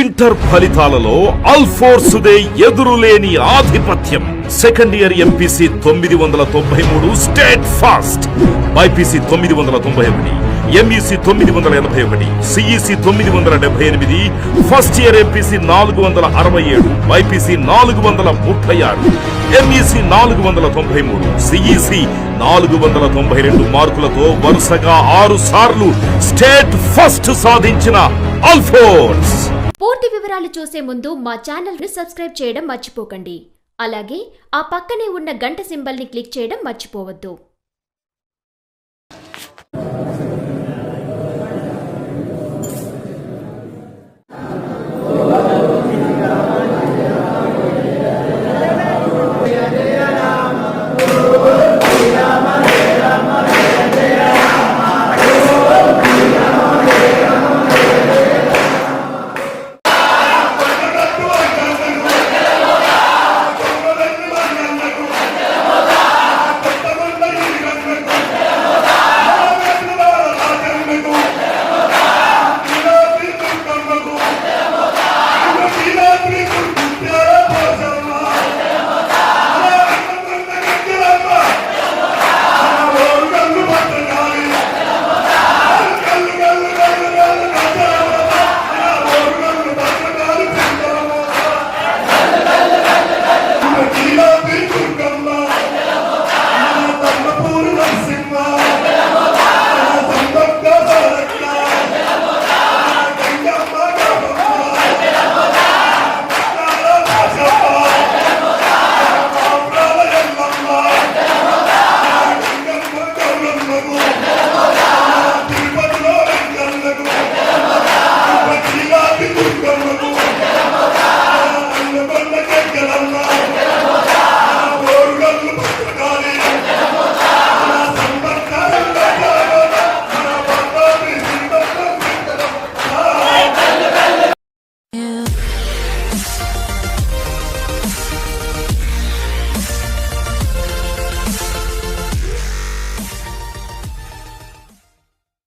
Inter ఫలితాలలో అల్ఫోర్ సుదే ఎదురులేని ఆధిపత్యం. Second year MPC తొమ్మిది వందల తొంభై మూడు స్టేట్ ఫాస్ట్. బైపీసీ తొమ్మిది వందల తొంభై ఒకటి. ఎంఈసీ తొమ్మిది వందల ఎనభై ఒకటి సిఈసి తొమ్మిది వందల డెబ్బై ఎనిమిది ఫస్ట్ ఇయర్ ఎంపీసీ నాలుగు వందల అరవై ఏడు బైపీసీ నాలుగు వందల ముప్పై ఆరు ఎంఈసి నాలుగు వందల తొంభై మూడు సిఈసి నాలుగు వందల తొంభై రెండు మార్కులతో వరుసగా ఆరు సార్లు స్టేట్ ఫస్ట్ సాధించిన అల్ఫోర్స్ పూర్తి వివరాలు చూసే ముందు మా ఛానల్ని సబ్స్క్రైబ్ చేయడం మర్చిపోకండి. అలాగే ఆ పక్కనే ఉన్న గంట సింబల్ని క్లిక్ చేయడం మర్చిపోవద్దు.